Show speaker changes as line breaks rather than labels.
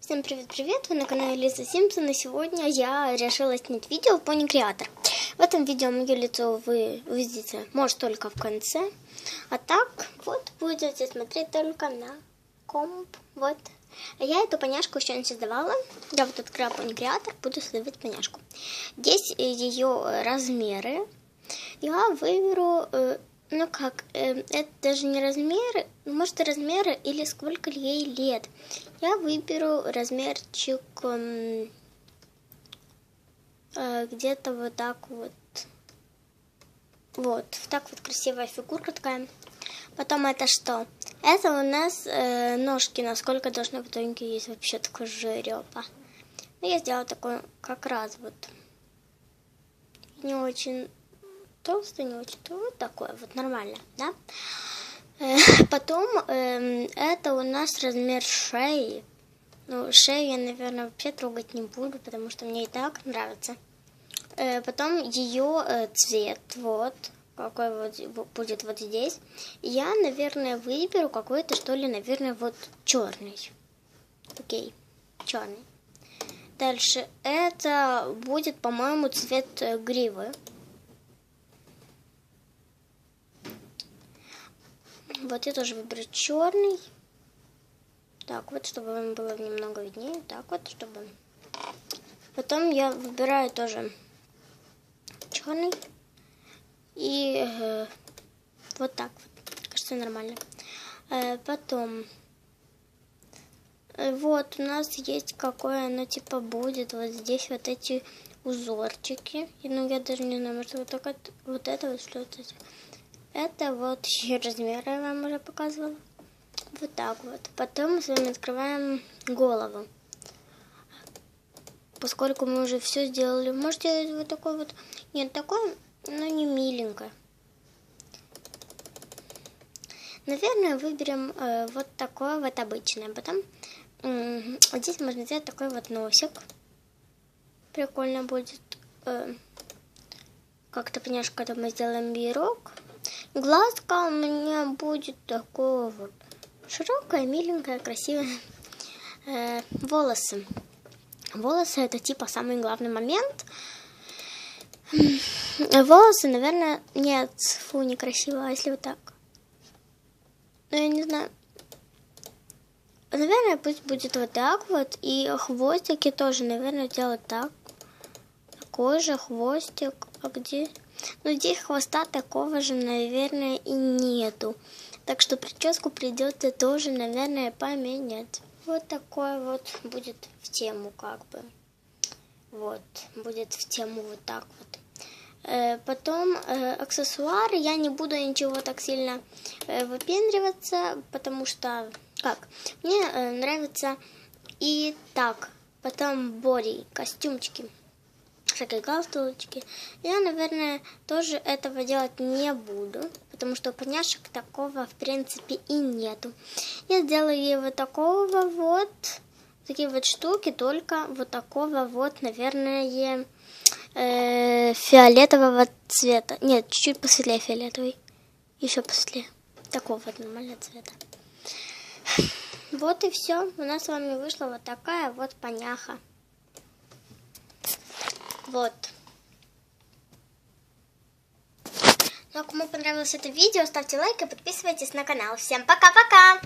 Всем привет-привет! Вы на канале Лиза Симпсон, и сегодня я решила снять видео в Пони Креатор. В этом видео мое лицо вы увидите, может, только в конце. А так, вот, будете смотреть только на комп, вот. А я эту поняшку еще не создавала. Я вот открыла Пони Креатор, буду создавать поняшку. Здесь ее размеры. Я выберу э, ну как, э, это даже не размеры, может размеры или сколько ей лет. Я выберу размерчик э, где-то вот так вот. Вот, так вот красивая фигурка такая. Потом это что? Это у нас э, ножки, насколько должны в итоге есть вообще такой жирёпа. Ну, я сделала такой как раз вот. Не очень толстый, не очень толстый, вот такое вот нормально, да. Э, потом э, это у нас размер шеи. Ну, шею я, наверное, вообще трогать не буду, потому что мне и так нравится. Э, потом ее э, цвет, вот, какой вот будет вот здесь. Я, наверное, выберу какой-то, что ли, наверное, вот черный. Окей, черный. Дальше это будет, по-моему, цвет э, гривы. Вот я тоже выберу черный. Так, вот, чтобы вам было немного виднее. Так вот, чтобы... Потом я выбираю тоже черный. И э, вот так вот. Кажется, нормально. Э, потом... Э, вот, у нас есть какое оно типа будет. Вот здесь вот эти узорчики. Ну, я даже не знаю, может, вот, так, вот это вот что-то. Вот еще размеры я вам уже показывала. Вот так вот. Потом мы с вами открываем голову. Поскольку мы уже все сделали, можете вот такой вот. Нет, такой, но не миленько. Наверное, выберем э, вот такое вот обычное. Потом э, здесь можно сделать такой вот носик. Прикольно будет. Э, Как-то, понимаешь, когда мы сделаем бирок. Глазка у меня будет такого вот широкая, миленькая, красивая. Э, волосы. Волосы это типа самый главный момент. Волосы, наверное, нет, фу, некрасиво, а если вот так? Ну, я не знаю. Наверное, пусть будет вот так вот. И хвостики тоже, наверное, делать так. Такой же хвостик. А где? Но здесь хвоста такого же, наверное, и нету. Так что прическу придется тоже, наверное, поменять. Вот такой вот будет в тему как бы. Вот, будет в тему вот так вот. Э, потом э, аксессуары. Я не буду ничего так сильно э, выпендриваться, потому что, как, мне э, нравится и так. Потом боди, костюмчики всякие галстучки. Я, наверное, тоже этого делать не буду, потому что поняшек такого, в принципе, и нету. Я сделаю ей вот такого вот, такие вот штуки, только вот такого вот, наверное, э, фиолетового цвета. Нет, чуть-чуть посветлее фиолетовый. Еще посветлее. Такого вот нормального цвета. Вот и все. У нас с вами вышла вот такая вот поняха. Вот. Ну, а кому понравилось это видео, ставьте лайк и подписывайтесь на канал. Всем пока-пока!